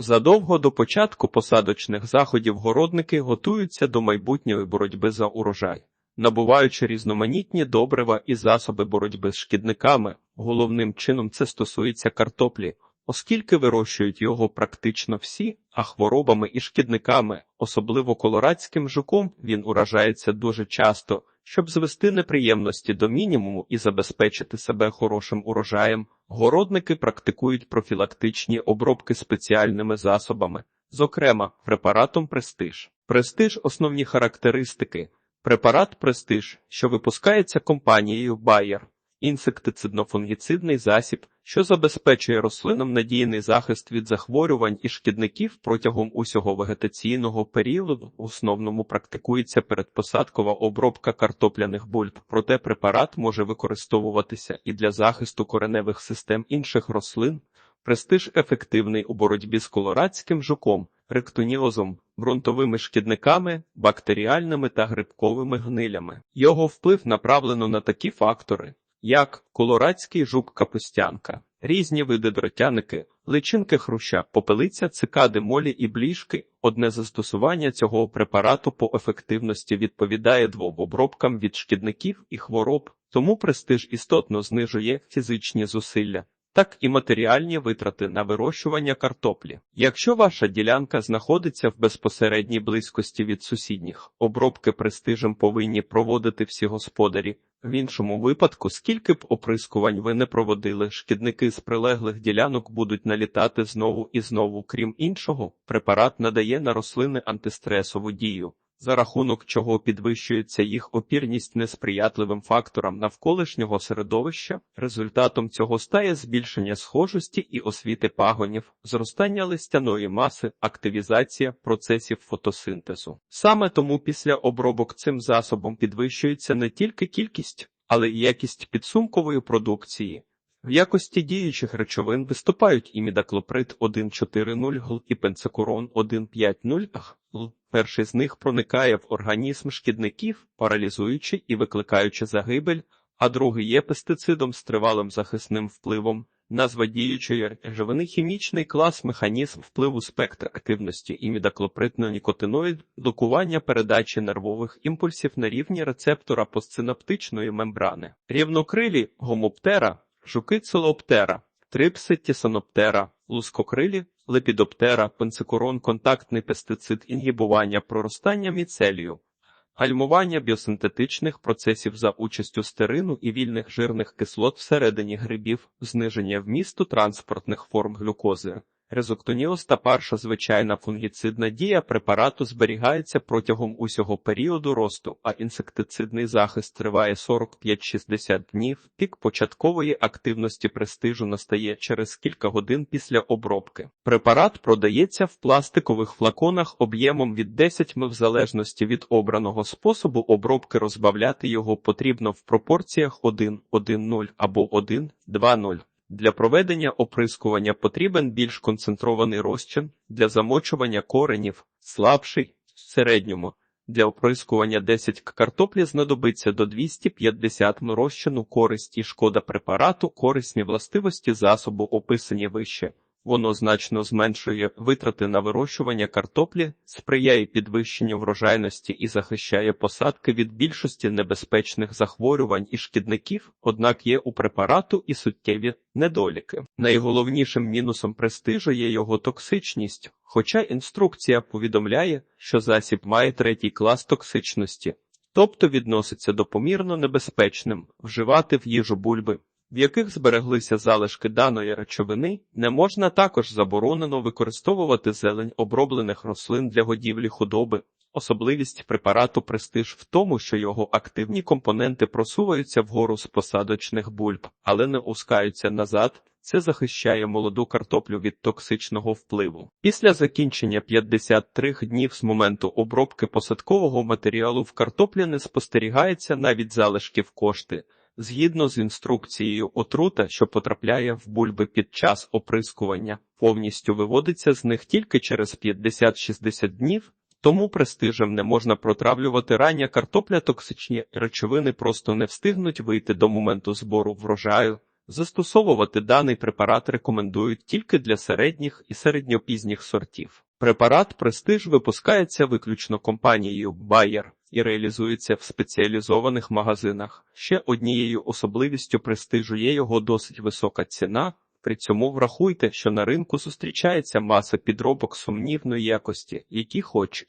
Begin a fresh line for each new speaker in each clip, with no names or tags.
Задовго до початку посадочних заходів городники готуються до майбутньої боротьби за урожай, набуваючи різноманітні добрива і засоби боротьби з шкідниками. Головним чином це стосується картоплі, оскільки вирощують його практично всі, а хворобами і шкідниками, особливо колорадським жуком, він уражається дуже часто. Щоб звести неприємності до мінімуму і забезпечити себе хорошим урожаєм, городники практикують профілактичні обробки спеціальними засобами, зокрема, препаратом Престиж. Престиж основні характеристики. Препарат Престиж, що випускається компанією Bayer, інсектицидно-фунгіцидний засіб, що забезпечує рослинам надійний захист від захворювань і шкідників протягом усього вегетаційного періоду. В основному практикується передпосадкова обробка картопляних бульб, проте препарат може використовуватися і для захисту кореневих систем інших рослин. Престиж ефективний у боротьбі з колорадським жуком, ректоніозом, ґрунтовими шкідниками, бактеріальними та грибковими гнилями. Його вплив направлено на такі фактори, як колорадський жук капустянка, різні види дротяники, личинки хруща, попелиця, цикади, молі і бліжки. Одне застосування цього препарату по ефективності відповідає двом обробкам від шкідників і хвороб, тому престиж істотно знижує фізичні зусилля. Так і матеріальні витрати на вирощування картоплі. Якщо ваша ділянка знаходиться в безпосередній близькості від сусідніх, обробки престижем повинні проводити всі господарі. В іншому випадку, скільки б оприскувань ви не проводили, шкідники з прилеглих ділянок будуть налітати знову і знову. Крім іншого, препарат надає на рослини антистресову дію, за рахунок чого підвищується їх опірність несприятливим факторам навколишнього середовища. Результатом цього стає збільшення схожості і освіти пагонів, зростання листяної маси, активізація процесів фотосинтезу. Саме тому після обробок цим засобом підвищується не тільки кількість, але й якість підсумкової продукції. В якості діючих речовин виступають імідаклоприд 1,4,0 гл і пенцекурон 1,5,0 гл. Перший з них проникає в організм шкідників, паралізуючи і викликаючи загибель, а другий є пестицидом з тривалим захисним впливом. Назва діючої речовини хімічний клас, механізм впливу спектр активності імідаклопридно-нікотиноїд, блокування передачі нервових імпульсів на рівні рецептора постсинаптичної мембрани, рівнокрилі гомоптера, жуки целоптера, трипси тісаноптера, лускокрилі, лепідоптера, пенцикурон, контактний пестицид, інгібування проростання міцелію, гальмування біосинтетичних процесів за участю стерину і вільних жирних кислот всередині грибів, зниження вмісту транспортних форм глюкози. Резоктоніоз та перша звичайна фунгіцидна дія препарату зберігається протягом усього періоду росту, а інсектицидний захист триває 45-60 днів. Пік початкової активності престижу настає через кілька годин після обробки. Препарат продається в пластикових флаконах об'ємом від 10 м в залежності від обраного способу обробки розбавляти його потрібно в пропорціях 1-1-0 або 1-2-0. Для проведення оприскування потрібен більш концентрований розчин, для замочування коренів, слабший, в середньому. Для оприскування 10 к картоплі знадобиться до 250 м розчину користі шкода препарату, корисні властивості засобу описані вище. Воно значно зменшує витрати на вирощування картоплі, сприяє підвищенню врожайності і захищає посадки від більшості небезпечних захворювань і шкідників, однак є у препарату і суттєві недоліки. Найголовнішим мінусом престижу є його токсичність, хоча інструкція повідомляє, що засіб має третій клас токсичності, тобто відноситься до помірно небезпечним вживати в їжу бульби в яких збереглися залишки даної речовини, не можна також заборонено використовувати зелень оброблених рослин для годівлі худоби. Особливість препарату престиж в тому, що його активні компоненти просуваються вгору з посадочних бульб, але не ускаються назад. Це захищає молоду картоплю від токсичного впливу. Після закінчення 53 днів з моменту обробки посадкового матеріалу в картоплі не спостерігається навіть залишків кошти. Згідно з інструкцією, отрута, що потрапляє в бульби під час оприскування, повністю виводиться з них тільки через 50-60 днів, тому престижем не можна протравлювати рання картопля токсичні речовини просто не встигнуть вийти до моменту збору врожаю. Застосовувати даний препарат рекомендують тільки для середніх і середньопізніх сортів. Препарат Престиж випускається виключно компанією Bayer і реалізується в спеціалізованих магазинах. Ще однією особливістю престижу є його досить висока ціна. При цьому врахуйте, що на ринку зустрічається маса підробок сумнівної якості, які хоч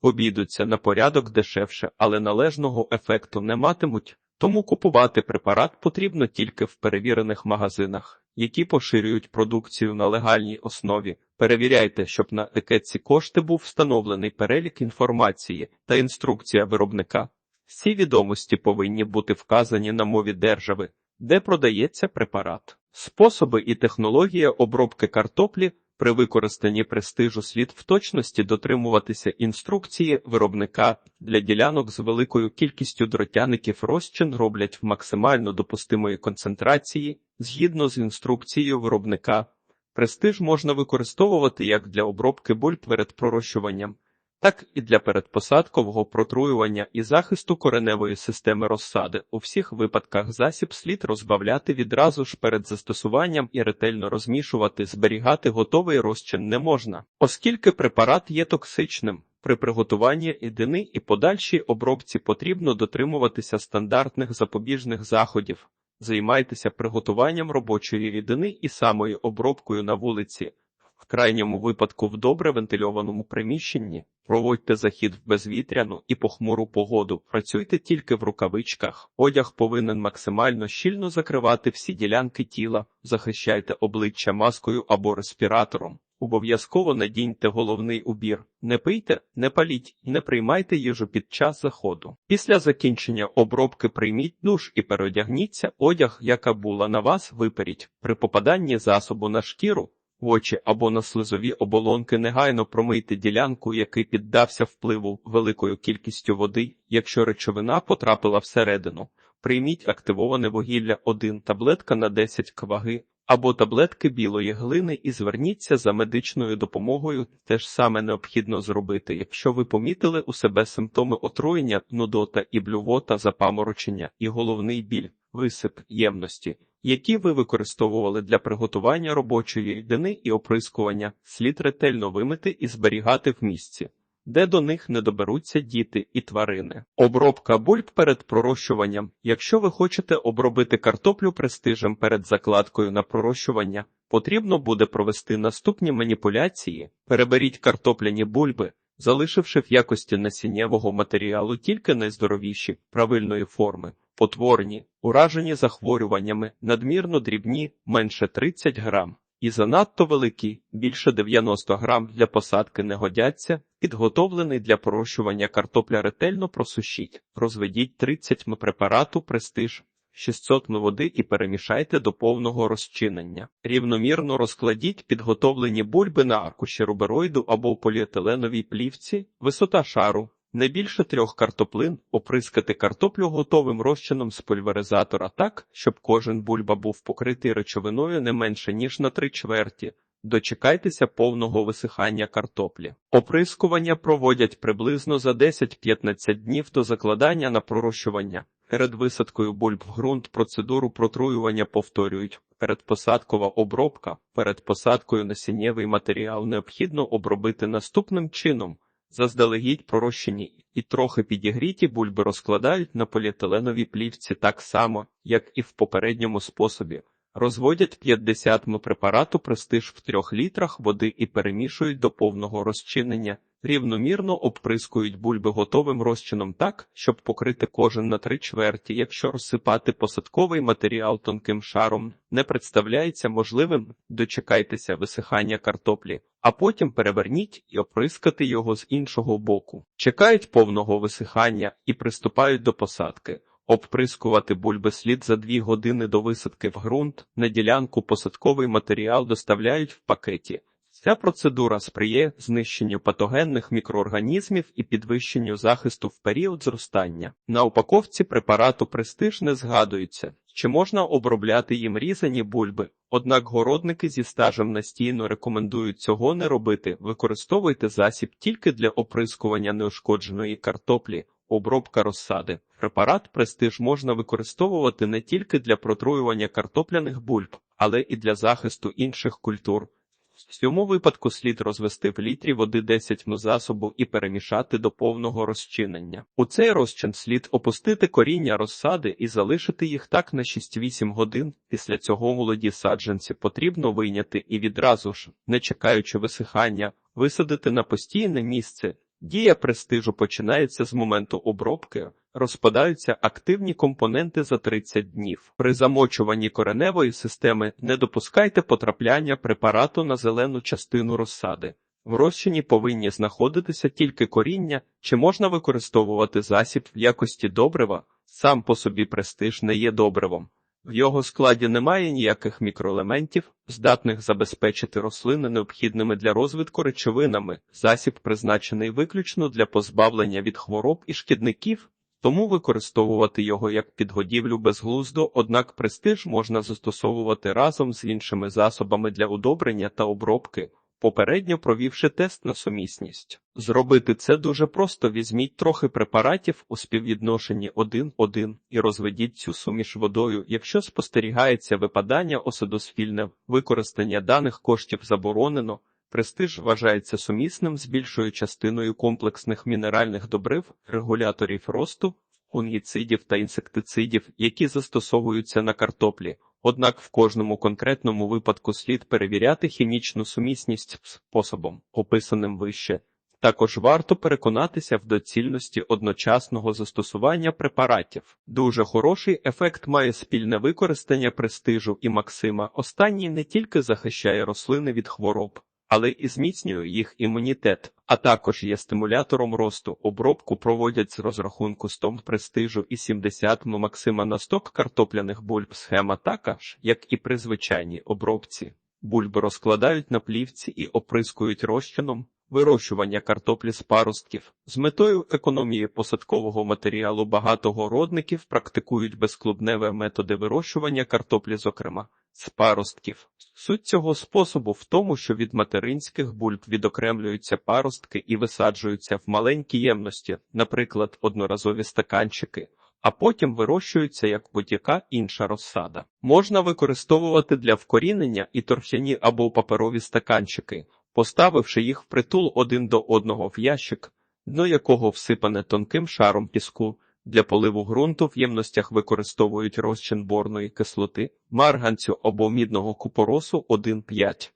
обійдуться на порядок дешевше, але належного ефекту не матимуть. Тому купувати препарат потрібно тільки в перевірених магазинах, які поширюють продукцію на легальній основі. Перевіряйте, щоб на етикетці кошти був встановлений перелік інформації та інструкція виробника. Всі відомості повинні бути вказані на мові держави, де продається препарат. Способи і технологія обробки картоплі при використанні престижу слід в точності дотримуватися інструкції виробника для ділянок з великою кількістю дротяників розчин роблять в максимально допустимої концентрації згідно з інструкцією виробника. Престиж можна використовувати як для обробки бульб перед пророщуванням, так і для передпосадкового протруювання і захисту кореневої системи розсади. У всіх випадках засіб слід розбавляти відразу ж перед застосуванням і ретельно розмішувати, зберігати готовий розчин не можна, оскільки препарат є токсичним. При приготуванні єдини і подальшій обробці потрібно дотримуватися стандартних запобіжних заходів. Займайтеся приготуванням робочої рідини і самою обробкою на вулиці. В крайньому випадку в добре вентильованому приміщенні проводьте захід в безвітряну і похмуру погоду. Працюйте тільки в рукавичках. Одяг повинен максимально щільно закривати всі ділянки тіла, захищайте обличчя маскою або респіратором. Обов'язково надіньте головний убір. Не пийте, не паліть не приймайте їжу під час заходу. Після закінчення обробки прийміть душ і переодягніться, одяг, яка була на вас, виперіть. При попаданні засобу на шкіру, в очі або на слизові оболонки негайно промийте ділянку, який піддався впливу великою кількістю води, якщо речовина потрапила всередину. Прийміть активоване вугілля 1 таблетка на 10 кваги або таблетки білої глини і зверніться за медичною допомогою. Те ж саме необхідно зробити, якщо ви помітили у себе симптоми отруєння, нудота і блювота, запаморочення і головний біль, висип ємності, які ви використовували для приготування робочої рідини і оприскування, слід ретельно вимити і зберігати в місці. Де до них не доберуться діти і тварини. Обробка бульб перед пророщуванням. Якщо ви хочете обробити картоплю престижем перед закладкою на пророщування, потрібно буде провести наступні маніпуляції. Переберіть картопляні бульби, залишивши в якості насіннєвого матеріалу тільки найздоровіші правильної форми, потворні, уражені захворюваннями, надмірно дрібні, менше 30 грам. І занадто великі, більше 90 грам для посадки не годяться, підготовлений для пророщування картопля ретельно просушіть, розведіть 30 м препарату престиж, 600 м води і перемішайте до повного розчинення. Рівномірно розкладіть підготовлені бульби на аркуші рубероїду або поліетиленовій плівці, висота шару. Не більше трьох картоплин оприскати картоплю готовим розчином з пульверизатора так, щоб кожен бульба був покритий речовиною не менше ніж на три чверті. Дочекайтеся повного висихання картоплі. Оприскування проводять приблизно за 10-15 днів до закладання на пророщування. Перед висадкою бульб в ґрунт процедуру протруювання повторюють. Передпосадкова обробка. Перед посадкою насіннєвий матеріал необхідно обробити наступним чином. Заздалегідь пророщені і трохи підігріті бульби розкладають на поліетиленовій плівці так само, як і в попередньому способі. Розводять 50 м препарату престиж в 3 літрах води і перемішують до повного розчинення, рівномірно обприскують бульби готовим розчином так, щоб покрити кожен на три чверті. Якщо розсипати посадковий матеріал тонким шаром, не представляється можливим, дочекайтеся висихання картоплі, а потім переверніть і оприскати його з іншого боку. Чекають повного висихання і приступають до посадки. Обприскувати бульби слід за дві години до висадки в ґрунт, на ділянку посадковий матеріал доставляють в пакеті. Ця процедура сприяє знищенню патогенних мікроорганізмів і підвищенню захисту в період зростання. На упаковці препарату престиж не згадується, чи можна обробляти їм різані бульби. Однак городники зі стажем настійно рекомендують цього не робити. Використовуйте засіб тільки для оприскування неушкодженої картоплі. Обробка розсади. Препарат престиж можна використовувати не тільки для протруювання картопляних бульб, але і для захисту інших культур. В цьому випадку слід розвести в літрі води 10 мл засобу і перемішати до повного розчинення. У цей розчин слід опустити коріння розсади і залишити їх так на 6-8 годин. Після цього молоді саджанці потрібно вийняти і відразу ж, не чекаючи висихання, висадити на постійне місце. Дія престижу починається з моменту обробки, розпадаються активні компоненти за 30 днів. При замочуванні кореневої системи не допускайте потрапляння препарату на зелену частину розсади. В розчині повинні знаходитися тільки коріння, чи можна використовувати засіб в якості добрива, сам по собі престиж не є добривом. В його складі немає ніяких мікроелементів, здатних забезпечити рослини необхідними для розвитку речовинами. Засіб призначений виключно для позбавлення від хвороб і шкідників, тому використовувати його як підгодівлю безглуздо, однак престиж можна застосовувати разом з іншими засобами для удобрення та обробки, попередньо провівши тест на сумісність. Зробити це дуже просто візьміть трохи препаратів у співвідношенні 1-1 і розведіть цю суміш водою. Якщо спостерігається випадання осадосфільне, використання даних коштів заборонено. Престиж вважається сумісним з більшою частиною комплексних мінеральних добрив, регуляторів росту, фунгіцидів та інсектицидів, які застосовуються на картоплі. Однак в кожному конкретному випадку слід перевіряти хімічну сумісність способом, описаним вище. Також варто переконатися в доцільності одночасного застосування препаратів. Дуже хороший ефект має спільне використання престижу і максима. Останній не тільки захищає рослини від хвороб, але і зміцнює їх імунітет, а також є стимулятором росту. Обробку проводять з розрахунку 100 престижу і 70 максима на сток картопляних бульб. Схема така ж, як і при звичайній обробці. Бульби розкладають на плівці і оприскують розчином. Вирощування картоплі з паростків з метою економії посадкового матеріалу багато городників практикують безклубневе методи вирощування картоплі, зокрема з паростків. Суть цього способу в тому, що від материнських бульб відокремлюються паростки і висаджуються в маленькі ємності, наприклад, одноразові стаканчики. А потім вирощуються як будь-яка інша розсада. Можна використовувати для вкорінення і торфяні або паперові стаканчики, поставивши їх впритул один до одного в ящик, дно якого всипане тонким шаром піску. Для поливу ґрунту в ємностях використовують розчин борної кислоти, марганцю або мідного купоросу 1,5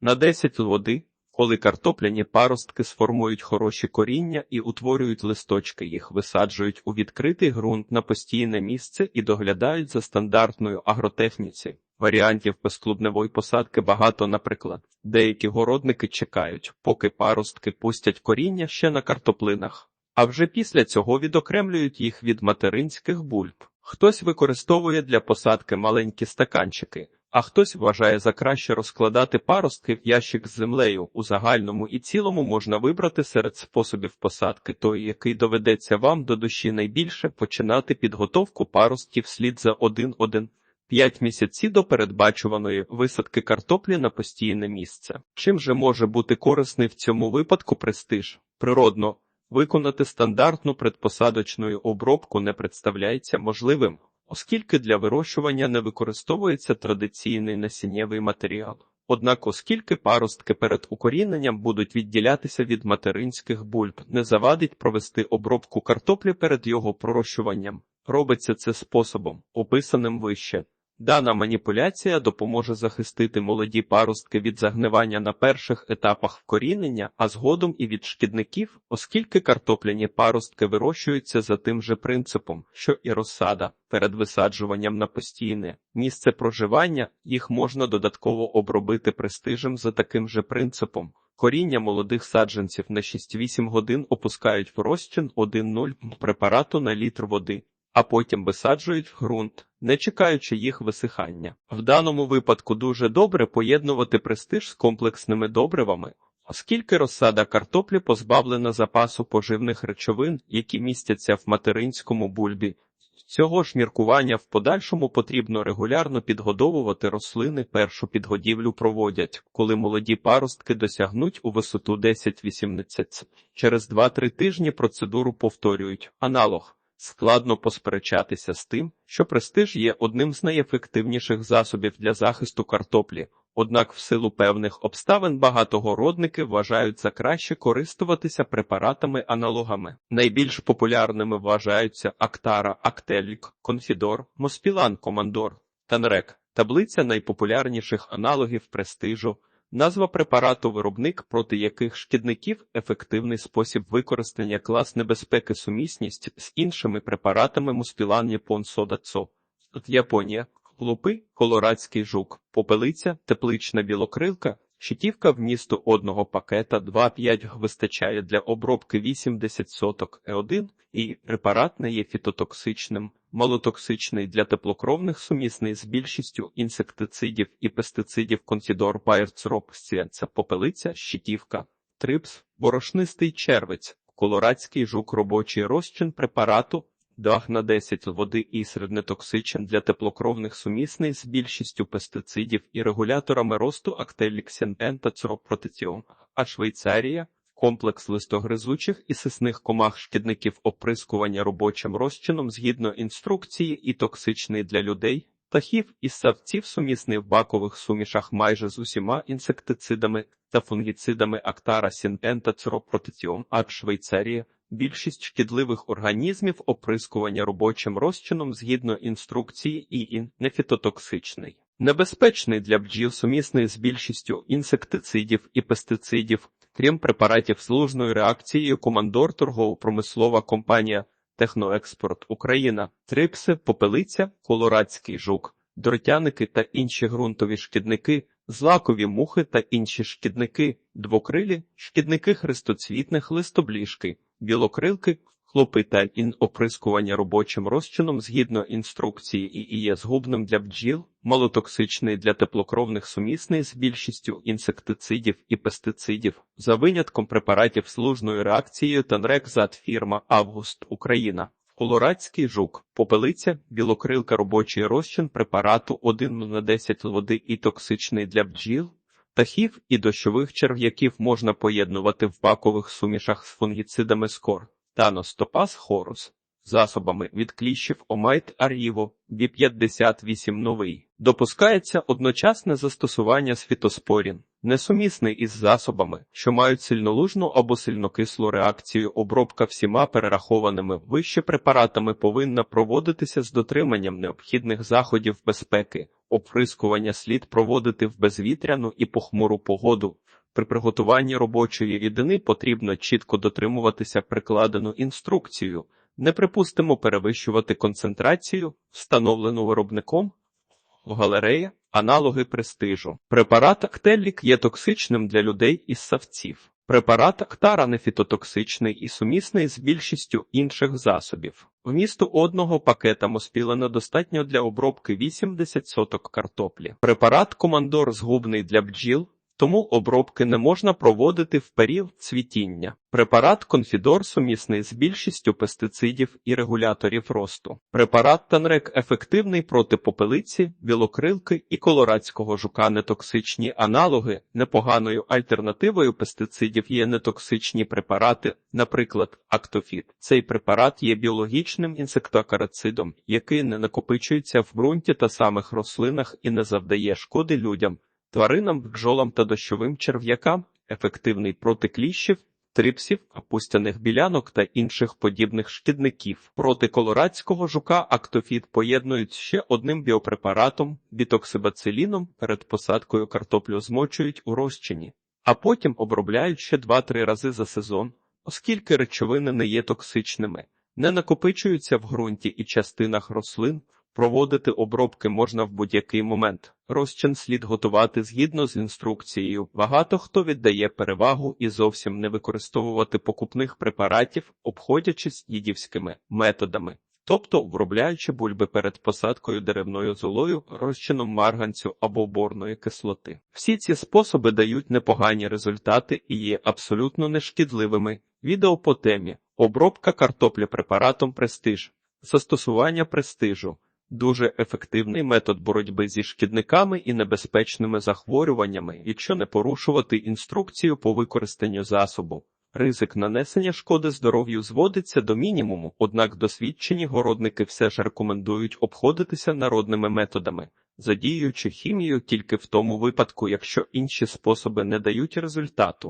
на 10 води, коли картопляні паростки сформують хороші коріння і утворюють листочки, їх висаджують у відкритий ґрунт на постійне місце і доглядають за стандартною агротехніці. Варіантів безклубневої посадки багато, наприклад, деякі городники чекають, поки паростки пустять коріння ще на картоплинах, а вже після цього відокремлюють їх від материнських бульб. Хтось використовує для посадки маленькі стаканчики, а хтось вважає за краще розкладати паростки в ящик з землею. У загальному і цілому можна вибрати серед способів посадки той, який доведеться вам до душі найбільше починати підготовку паростків слід за 1-1. П'ять місяців до передбачуваної висадки картоплі на постійне місце. Чим же може бути корисний в цьому випадку престиж? Природно, виконати стандартну предпосадочну обробку не представляється можливим, оскільки для вирощування не використовується традиційний насіннєвий матеріал. Однак, оскільки паростки перед укоріненням будуть відділятися від материнських бульб, не завадить провести обробку картоплі перед його пророщуванням. Робиться це способом, описаним вище. Дана маніпуляція допоможе захистити молоді паростки від загнивання на перших етапах вкорінення, а згодом і від шкідників, оскільки картопляні паростки вирощуються за тим же принципом, що і розсада. Перед висаджуванням на постійне місце проживання їх можна додатково обробити престижем за таким же принципом. Коріння молодих саджанців на 6-8 годин опускають в розчин 1,0 препарату на літр води а потім висаджують в ґрунт, не чекаючи їх висихання. В даному випадку дуже добре поєднувати престиж з комплексними добривами, оскільки розсада картоплі позбавлена запасу поживних речовин, які містяться в материнському бульбі. цього ж міркування в подальшому потрібно регулярно підгодовувати рослини. Першу підгодівлю проводять, коли молоді паростки досягнуть у висоту 10-18 Через 2-3 тижні процедуру повторюють. Аналог. Складно посперечатися з тим, що престиж є одним з найефективніших засобів для захисту картоплі. Однак в силу певних обставин багатогородники вважають за краще користуватися препаратами-аналогами. Найбільш популярними вважаються Актара, Актелік, Конфідор, Моспілан, Командор, Танрек. Таблиця найпопулярніших аналогів престижу. Назва препарату виробник, проти яких шкідників ефективний спосіб використання клас небезпеки сумісність з іншими препаратами Муспілан Япон Сода Цо. Японія Лупи, колорадський жук, попелиця, теплична білокрилка, щитівка вмісту одного пакета 2,5 вистачає для обробки 80 соток Е1 і препарат не є фітотоксичним, малотоксичний для теплокровних сумісний з більшістю інсектицидів і пестицидів конфідор Байерцроп це попелиця, щитівка, трипс, борошнистий червець, колорадський жук робочий розчин препарату, Дах на 10 води і середнетоксичен для теплокровних сумісний з більшістю пестицидів і регуляторами росту актеліксін та циропротеціон. А Швейцарія комплекс листогризучих і сисних комах шкідників оприскування робочим розчином згідно інструкції і токсичний для людей, птахів і савців сумісний в бакових сумішах майже з усіма інсектицидами та фунгіцидами Актара Сінен та циропротеціон. А Швейцарія Більшість шкідливих організмів оприскування робочим розчином згідно інструкції і нефітотоксичний. Небезпечний для бджіл сумісний з більшістю інсектицидів і пестицидів, крім препаратів служною реакцією командор торгово-промислова компанія Техноекспорт Україна, трипси, попелиця, колорадський жук, дротяники та інші ґрунтові шкідники, злакові мухи та інші шкідники, двокрилі, шкідники хрестоцвітних листобліжки білокрилки, хлопи та ін оприскування робочим розчином згідно інструкції і є згубним для бджіл, малотоксичний для теплокровних сумісний з більшістю інсектицидів і пестицидів, за винятком препаратів служною реакцією Танрекзат фірма Август Україна. Колорадський жук, попелиця, білокрилка робочий розчин препарату 1 на 10 води і токсичний для бджіл, Птахів і дощових черв'яків можна поєднувати в бакових сумішах з фунгіцидами скор, Танос Топаз Хорус, засобами від кліщів Омайт Аріво, Бі-58 новий. Допускається одночасне застосування з фітоспорін, несумісний із засобами, що мають сильнолужну або сильнокислу реакцію. Обробка всіма перерахованими вище препаратами повинна проводитися з дотриманням необхідних заходів безпеки. Оприскування слід проводити в безвітряну і похмуру погоду. При приготуванні робочої рідини потрібно чітко дотримуватися прикладену інструкцію. Не припустимо перевищувати концентрацію, встановлену виробником. Галерея аналоги престижу. Препарат Актеллік є токсичним для людей із савців. Препарат Актара нефітотоксичний і сумісний з більшістю інших засобів. Вмісту одного пакета моспілена достатньо для обробки 80 соток картоплі. Препарат Командор згубний для бджіл, тому обробки не можна проводити в період цвітіння. Препарат Конфідор сумісний з більшістю пестицидів і регуляторів росту. Препарат Танрек ефективний проти попелиці, білокрилки і колорадського жука нетоксичні аналоги. Непоганою альтернативою пестицидів є нетоксичні препарати, наприклад, Актофіт. Цей препарат є біологічним інсектокарацидом, який не накопичується в ґрунті та самих рослинах і не завдає шкоди людям тваринам, бджолам та дощовим черв'якам, ефективний проти кліщів, трипсів, опустяних білянок та інших подібних шкідників. Проти колорадського жука актофіт поєднують ще одним біопрепаратом бітоксибациліном перед посадкою картоплю змочують у розчині, а потім обробляють ще 2-3 рази за сезон, оскільки речовини не є токсичними, не накопичуються в ґрунті і частинах рослин. Проводити обробки можна в будь-який момент. Розчин слід готувати згідно з інструкцією. Багато хто віддає перевагу і зовсім не використовувати покупних препаратів, обходячись їдівськими методами, тобто обробляючи бульби перед посадкою деревною золою, розчином марганцю або борної кислоти. Всі ці способи дають непогані результати і є абсолютно нешкідливими. Відео по темі обробка картоплі препаратом престиж. Застосування престижу дуже ефективний метод боротьби зі шкідниками і небезпечними захворюваннями, якщо не порушувати інструкцію по використанню засобу. Ризик нанесення шкоди здоров'ю зводиться до мінімуму, однак досвідчені городники все ж рекомендують обходитися народними методами, задіюючи хімію тільки в тому випадку, якщо інші способи не дають результату.